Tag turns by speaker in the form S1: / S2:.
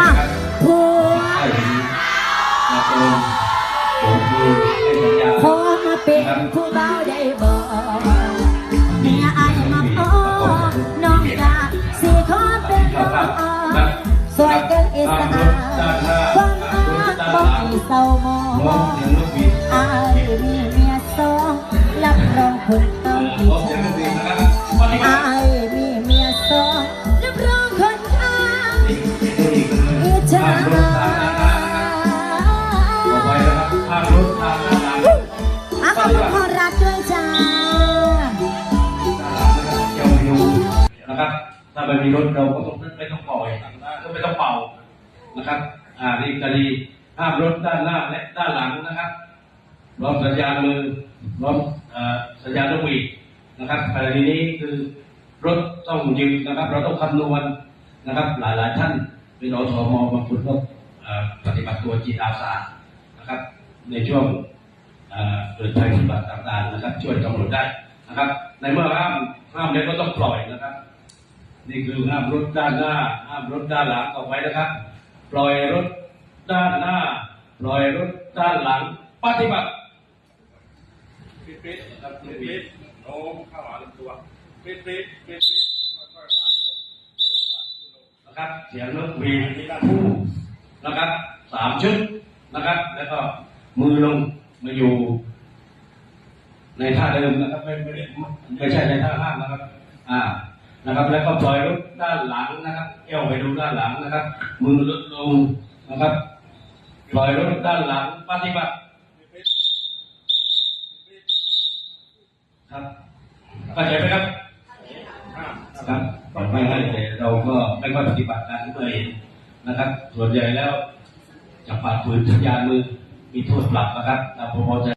S1: มาผัวขอมาเป็นผู้เบาได้บ่เมียไอายมาพอน้องกาสิขอเป็นบ่สวยเกินอิสระความรักบ่ให้เศร้ามอ
S2: ง
S1: ง
S2: เสียงลูกบิด
S1: อายมีเมียสองรับรองคนเต้อง
S2: เออ
S1: ดี
S2: น้องเสียงลูกาภาพรถทางหน้านะครับต่อไปนะครับภาพรถทางหน้าหลัง
S1: อาขอบคุณขอรับด้วยจ้า
S2: เกี่ยวอยู่นะครับ ถ้าไม่มีรถเราก็ต้องไม่ต้องปล่อยก็ไม่ต้องเป่านะครับ อ่านี่กรีห้ามรถด้านหน้าและด้านหลังนะครับพร้อมสัญญาณมือพร้อมเอ่อสัญญาณนกหวีดนะครับกรณีนี้คือรถต้องยืนนะครับ เราต้องคำนวณนะครับ หลายๆท่าน เป็นอสมบางคนก็เอ่อปฏิบัติตัวจิตอาสานะครับ ในช่วงเกิดภัยพิบัติต่างๆนะครับ ช่วยกำหนดได้นะครับ ในเมื่อห้ามห้ามแล้วก็ต้องปล่อยนะครับ นี่คือห้ามรถด้านหน้า ห้ามรถด้านหลังต่อไปนะครับ ปล่อยรถด้านหน้า ปล่อยรถด้านหลัง ปฏิบัติ
S3: ปิดปิดปิดปิดโน้มเข้าหาตัวปิดปิดปิดปิดค่อยๆวางลง
S2: นะครับ เสียงนกหวีดคู่นะครับสามชุดนะครับ แล้วก็มือลงมาอยู่ ในท่าเดิมนะครับไม่ไม่ได้ไม่ใช่ในท่าห้ามนะครับ อ่านะครับ แล้วก็ปล่อยรถด้านหลังนะครับเอวไปดูด้านหลังนะครับ มือลดลงนะครับปล่อยรถด้านหลังปฏิบัติครับเข้าใจไหมครับครับไม่ให้แต่ เราก็ไม่ค่อยปฏิบัติการเมื่อเห็นนะครับ ส่วนใหญ่แล้วจะปาดปืนสัญญามือมีโทษปรับนะครับตามพรบจ